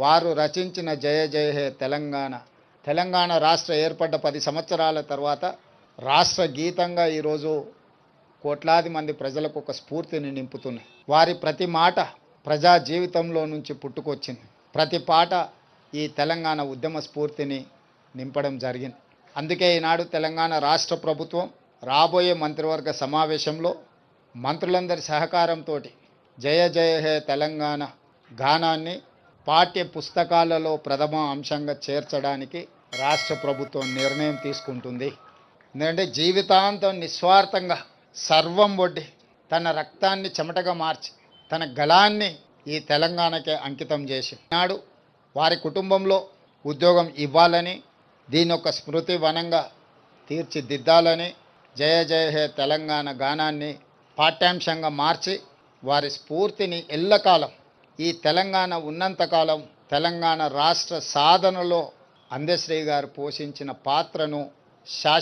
వారు రచించిన జయ జయ హే తెలంగాణ. తెలంగాణ రాష్ట్ర ఏర్పడ్డ పది సంవత్సరాల తర్వాత రాష్ట్ర గీతంగా ఈరోజు కోట్లాది మంది ప్రజలకు ఒక స్ఫూర్తిని నింపుతున్నాయి. వారి ప్రతి మాట ప్రజా జీవితంలో నుంచి పుట్టుకొచ్చింది. ప్రతి పాట ఈ తెలంగాణ ఉద్యమ స్ఫూర్తిని నింపడం జరిగింది. అందుకే ఈనాడు తెలంగాణ రాష్ట్ర ప్రభుత్వం రాబోయే మంత్రివర్గ సమావేశంలో మంత్రులందరి సహకారంతో జయ జయ హే తెలంగాణ గానాన్ని పాఠ్య పుస్తకాలలో ప్రథమ అంశంగా చేర్చడానికి రాష్ట్ర ప్రభుత్వం నిర్ణయం తీసుకుంటుంది. ఎందుకంటే జీవితాంతం నిస్వార్థంగా సర్వం ఒడ్డి తన రక్తాన్ని చెమటగా మార్చి తన గళాన్ని ఈ తెలంగాణకే అంకితం చేసి నాడు వారి కుటుంబంలో ఉద్యోగం ఇవ్వాలని దీని ఒక స్మృతి వనంగా తీర్చిదిద్దాలని జయ జయ హే తెలంగాణ గానాన్ని పాఠ్యాంశంగా మార్చి వారి స్ఫూర్తిని ఎల్లకాలం ఈ తెలంగాణ ఉన్నంతకాలం తెలంగాణ రాష్ట్ర సాధనలో అందశ్రీ గారు పోషించిన పాత్రను శాశ్వత